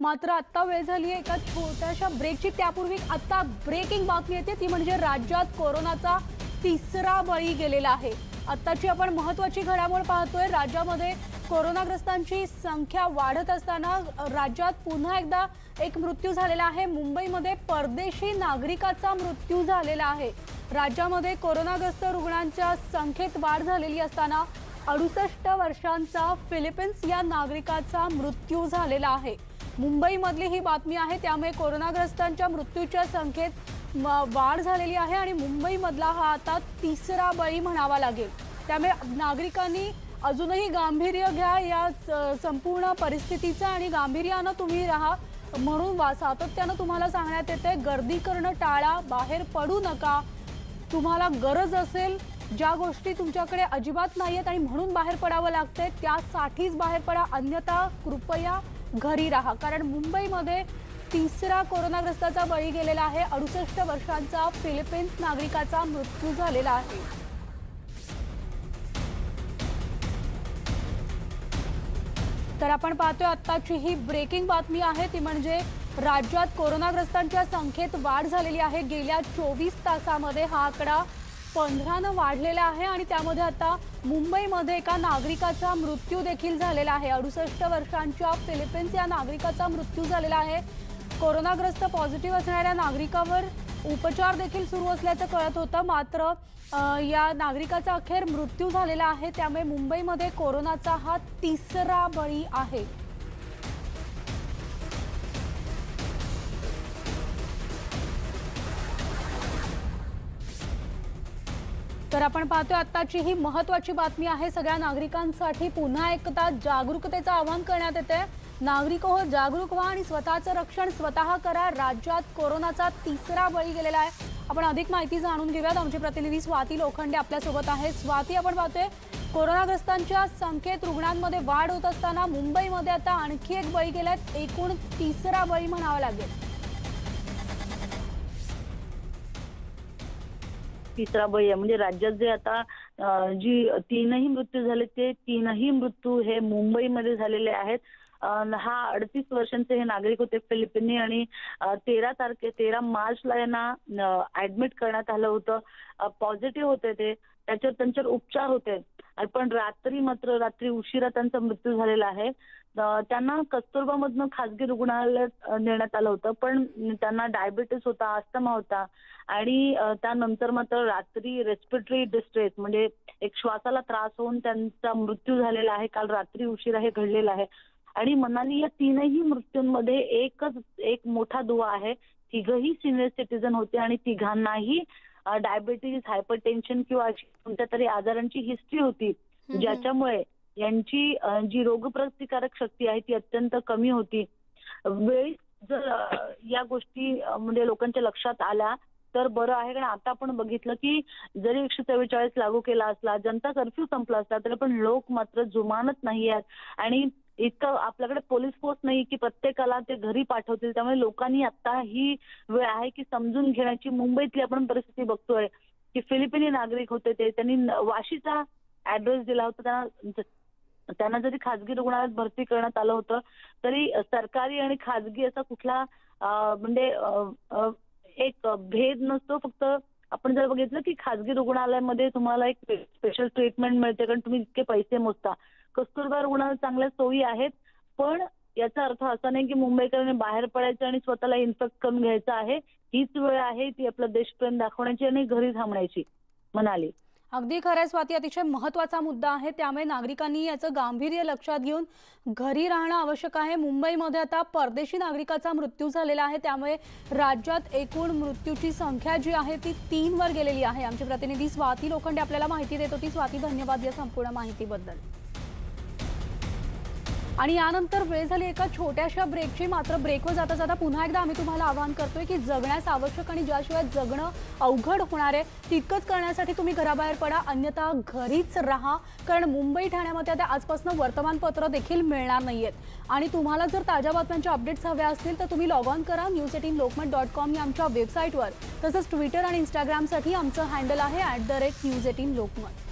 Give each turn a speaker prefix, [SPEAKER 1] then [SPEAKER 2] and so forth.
[SPEAKER 1] मात्र आत्ता वेळ झाली आहे एका छोट्याशा ब्रेकची त्यापूर्वी आत्ता ब्रेकिंग बातमी येते. ती म्हणजे राज्यात कोरोनाचा तिसरा बळी गेलेला आहे. आत्ताची आपण महत्वाची घडामोड पाहतोय. राज्यामध्ये कोरोनाग्रस्तांची संख्या वाढत असताना राज्यात पुन्हा एकदा एक मृत्यू झालेला आहे. मुंबईमध्ये परदेशी नागरिकाचा मृत्यू झालेला आहे. राज्यामध्ये कोरोनाग्रस्त रुग्णांच्या संख्येत वाढ झालेली असताना अडुसष्ट वर्षांचा फिलिपिन्स या नागरिकाचा मृत्यू झालेला आहे. मुंबईमधली ही बातमी आहे. त्यामुळे कोरोनाग्रस्तांच्या मृत्यूच्या संख्येत म- वाढ झालेली आहे आणि मुंबईमधला हा आता तिसरा बळी म्हणावा लागेल. त्यामुळे नागरिकांनी अजूनही गांभीर्य घ्या या स- संपूर्ण परिस्थितीचं आणि गांभीर्यानं तुम्ही राहा म्हणून वा सातत्यानं तुम्हाला सांगण्यात येते गर्दी करणं टाळा बाहेर पडू नका. तुम्हाला गरज असेल ज्या गोष्टी तुमच्याकडे अजिबात नाही आहेत आणि म्हणून बाहेर पडावं लागतंय त्यासाठीच बाहेर पडा. अन्यथा कृपया घरी राहा. कारण मुंबईमध्ये तिसरा कोरोनाग्रस्ताचा बळी गेलेला आहे. अडुसष्ट वर्षांचा फिलिपिन्स नागरिकाचा मृत्यू झालेला आहे. तर आपण पाहतोय आत्ताची ही ब्रेकिंग बातमी आहे. ती म्हणजे राज्यात कोरोनाग्रस्तांच्या संख्येत वाढ झालेली आहे. गेल्या चोवीस तासामध्ये हा आकडा पंधरानं वाढलेला आहे आणि त्यामध्ये आता मुंबईमध्ये एका नागरिकाचा मृत्यू देखील झालेला आहे. अडुसष्ट वर्षांच्या फिलिपिन्स या नागरिकाचा मृत्यू झालेला आहे. कोरोनाग्रस्त पॉझिटिव्ह असणाऱ्या नागरिकावर उपचार देखील सुरू असल्याचं कळत होतं. मात्र या नागरिकाचा अखेर मृत्यू झालेला आहे. त्यामुळे मुंबईमध्ये कोरोनाचा हा तिसरा बळी आहे. तर आपण पाहतोय आत्ताची ही महत्वाची बातमी आहे. सगळ्या नागरिकांसाठी पुन्हा एकदा जागरूकतेचं आवाहन करण्यात येते नागरिक हो जागरूक व्हा आणि स्वतःचं रक्षण स्वतः करा. राज्यात कोरोनाचा तिसरा बळी गेलेला आहे. आपण अधिक माहिती जाणून घेऊयात. आमचे प्रतिनिधी स्वाती लोखंडे आपल्यासोबत आहे स्वाती आपण पाहतोय कोरोनाग्रस्तांच्या संख्येत रुग्णांमध्ये वाढ होत असताना मुंबईमध्ये आता आणखी एक बळी गेलाय. एकूण तिसरा बळी म्हणावा लागेल.
[SPEAKER 2] तिसरा बळी आहे. म्हणजे राज्यात जे आता जी तीनही मृत्यू झाले ते तीनही मृत्यू हे मुंबईमध्ये झालेले आहेत. हा अडतीस वर्षांचे हे नागरिक होते फिलिपिनी आणि तेरा तारखे तेरा मार्चला यांना ऍडमिट करण्यात आलं होतं. पॉझिटिव्ह होते ते. त्याच्यावर त्यांच्यावर उपचार होते. पण रात्री मात्र रात्री उशिरा त्यांचा मृत्यू झालेला आहे. त्यांना त्यांना कस्तुरबामधनं खासगी रुग्णालयात नेण्यात आलं होतं. पण त्यांना डायबिटीस होता अस्थमा होता. आणि त्यानंतर मात्र रात्री रेस्पिरेटरी डिस्ट्रेस म्हणजे एक श्वासाला त्रास होऊन त्यांचा मृत्यू झालेला आहे. काल रात्री उशिरा हे घडलेलं आहे. आणि मनाली या तीनही मृत्यूंमध्ये एकच एक मोठा दुवा आहे. तिघही सिनियर सिटीजन होते आणि तिघांनाही डायबिटीज हायपर टेन्शन किंवा अशी कोणत्या तरी आजारांची हिस्ट्री होती. ज्याच्यामुळे यांची जी रोगप्रतिकारक शक्ती आहे ती अत्यंत कमी होती. वेळी जर या गोष्टी म्हणजे लोकांच्या लक्षात आल्या तर बरं आहे. कारण आता आपण बघितलं की जरी एकशे चव्वेचाळीस लागू केला असला जनता कर्फ्यू संपला असला तरी पण लोक मात्र जुमानत नाही आहेत. आणि इतकं आपल्याकडे पोलीस फोर्स नाही की प्रत्येकाला ते घरी पाठवतील. त्यामुळे लोकांनी आता ही वेळ आहे की समजून घेण्याची. मुंबईतली आपण परिस्थिती बघतोय की फिलिपिनी नागरिक होते ते. त्यांनी वाशीचा ऍड्रेस दिला होता. त्यांना त्यांना जरी खाजगी रुग्णालयात भरती करण्यात आलं होतं तरी सरकारी आणि खाजगी असा कुठला म्हणजे एक भेद नसतो. फक्त आपण जर बघितलं की खाजगी रुग्णालयामध्ये तुम्हाला एक स्पेशल ट्रीटमेंट मिळते. कारण तुम्ही इतके पैसे मोजता. कस्तुरबा रुग्णालयात चांगल्या सोयी आहेत पण याचा अर्थ असा नाही की मुंबईकरांनी बाहेर पडायचं आणि स्वतःला इन्फेक्ट करून घ्यायचं आहे. हीच वेळ आहे ती आपलं देशप्रेम दाखवण्याची आणि घरी थांबण्याची म्हणाली.
[SPEAKER 1] अगदी खरं आहे, स्वाती अतिशय महत्त्वाचा मुद्दा आहे. त्यामुळे नागरिकांनी याचं गांभीर्य लक्षात घेऊन घरी राहणं आवश्यक आहे. मुंबईमध्ये आता परदेशी नागरिकाचा मृत्यू झालेला आहे. त्यामुळे राज्यात एकूण मृत्यूची संख्या जी आहे ती तीन वर गेलेली आहे. आमचे प्रतिनिधी स्वाती लोखंडे आपल्याला माहिती देत होती. स्वाती धन्यवाद या संपूर्ण माहितीबद्दल. आणि यानंतर वेळ झाली एका छोट्याशा ब्रेकची मात्र ब्रेकवर जाता जाता पुन्हा एकदा आम्ही तुम्हाला आवाहन करतोय की जगण्यास आवश्यक आणि ज्याशिवाय जगणं अवघड होणार आहे तितकंच करण्यासाठी तुम्ही घराबाहेर पडा. अन्यथा घरीच राहा. कारण मुंबई ठाण्यामध्ये आता आजपासून वर्तमानपत्र देखील मिळणार नाहीयेत. आणि तुम्हाला जर ताज्या बातम्यांच्या अपडेट्स हव्या असतील तर तुम्ही लॉग ऑन करा. News eighteen Lokmat dot com या आमच्या वेबसाईटवर तसंच ट्विटर आणि इंस्टाग्रामसाठी आमचं हँडल आहे at the rate news eighteen Lokmat.